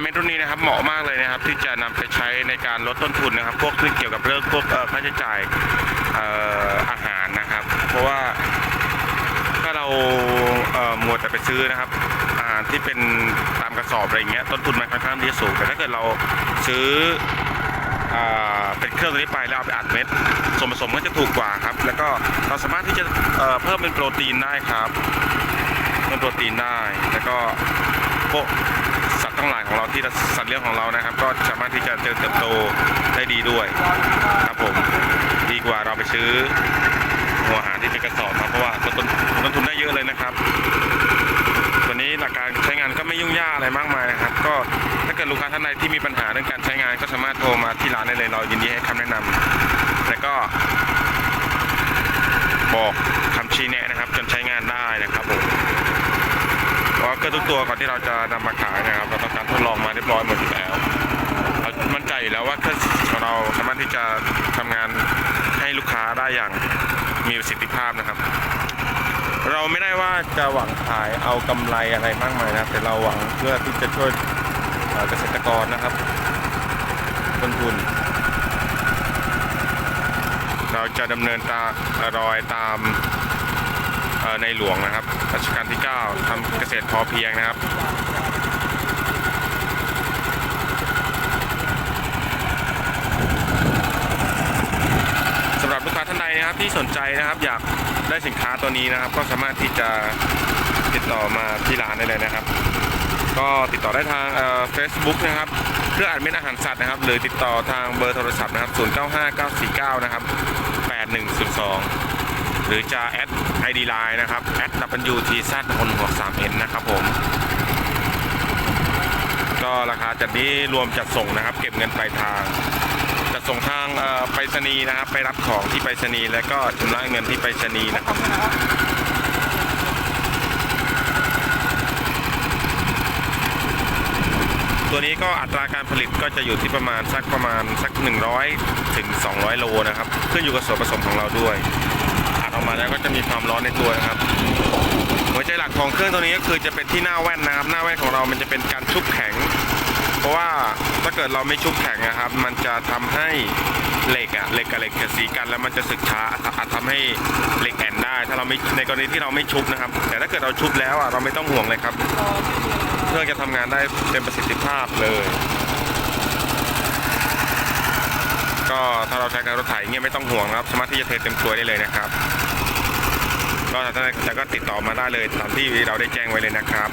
เม็ดรุ่นนี้นะครับเหมาะมากเลยนะครับ ที่จะนำไปใช้ในการลดต้นทุนนะครับ พวกที่เกี่ยวกับเรื่องพวกค่าใช้จ่ายอาหารนะครับ เพราะว่าถ้าเราเอ่อมัวแต่ไปซื้อนะครับอาหารที่เป็นตามกระสอบอะไรเงี้ยต้นทุนมันค่อนข้างที่จะสูงแต่ถ้าเกิดเราซื้อเป็นเครื่องตัวนี้ไปแล้วเอาไปอัดเม็ดส่วนผสมก็จะถูกกว่าครับ แล้วก็เราสามารถที่จะเเพิ่มเป็นโปรตีนได้ครับเพิ่มโปรตีนได้แล้วก็พวก ทั้งหลายของเราที่สัตว์เลี้ยงของเรานะครับ ก็สามารถที่จะเจริญเติบโตได้ดีด้วยครับผมดีกว่าเราไปซื้อหัวหารที่เป็นกระสอบครับเพราะว่าต้นทุนต้นทุนได้เยอะเลยนะครับ ตัวนี้หลักการใช้งานก็ไม่ยุ่งยากอะไรมากมายนะครับ ก็ถ้าเกิดลูกค้าท่านใดที่มีปัญหาเรื่องการใช้งานก็สามารถโทรมาที่ร้านได้เลยเรายินดีให้คำแนะนำแล้วก็บอกคำชี้แนะนะครับ จนใช้งานได้นะครับผม ราะว่าเครื่องทุกตัวก่อนที่เราจะนำมาขายนะครับ เราต้องการทดลองมาเรียบร้อยหมดแล้วเรามั่นใจแล้วว่าเครื่องของเราสามารถที่จะทำงานให้ลูกค้าได้อย่างมีประสิทธิภาพนะครับ เราไม่ได้ว่าจะหวังขายเอากำไรอะไรมากมายนะแต่เราหวังเพื่อที่จะช่วยเกษตรกรนะครับต้นทุน เราจะดำเนินตารอยตาม ในหลวงนะครับรัชกาลที่ 9ทำเกษตรพอเพียงนะครับสำหรับลูกค้าท่านใดนะครับที่สนใจนะครับอยากได้สินค้าตัวนี้นะครับ ก็สามารถที่จะติดต่อมาที่ร้านได้เลยนะครับ ก็ติดต่อได้ทางเฟซบุ๊กนะครับเครื่องอัดเม็ดอาหารสัตว์นะครับ หรือติดต่อทางเบอร์โทรศัพท์นะครับ 095949 นะครับ 8102 หรือจะแอด ID Line นะครับแอด WTZ คนหัว 3N นะครับผม ก็ราคาจัดนี้รวมจัดส่งนะครับ เก็บเงินปลายทาง จัดส่งทางไปรษณีย์นะครับ ไปรับของที่ไปรษณีย์แล้วก็ชำระเงินที่ไปรษณีย์นะครับตัวนี้ก็อัตราการผลิตก็จะอยู่ที่ประมาณสักประมาณสัก 100 ถึง 200 โลนะครับ ขึ้นอยู่กับส่วนผสมของเราด้วย จะมีความร้อนในตัวนะครับ หัวใจหลักของเครื่องตัวนี้ก็คือจะเป็นที่หน้าแว่นนะครับ หน้าแว่นของเรามันจะเป็นการชุบแข็ง เพราะว่าถ้าเกิดเราไม่ชุบแข็งนะครับ มันจะทำให้เหล็กอะเหล็กกับเหล็กเกิดสีกันแล้วมันจะสึกช้าอาจทำให้เหล็กแอนได้ ถ้าเราไม่ในกรณีที่เราไม่ชุบนะครับ แต่ถ้าเกิดเราชุบแล้วอะเราไม่ต้องห่วงเลยครับ เครื่องจะทำงานได้เต็มประสิทธิภาพเลยก็ถ้าเราใช้การรถไถเงี้ยไม่ต้องห่วงครับ สามารถที่จะเทเต็มตัวได้เลยนะครับ ก็แต่ก็ติดต่อมาได้เลยตามที่เราได้แจ้งไว้เลยนะครับ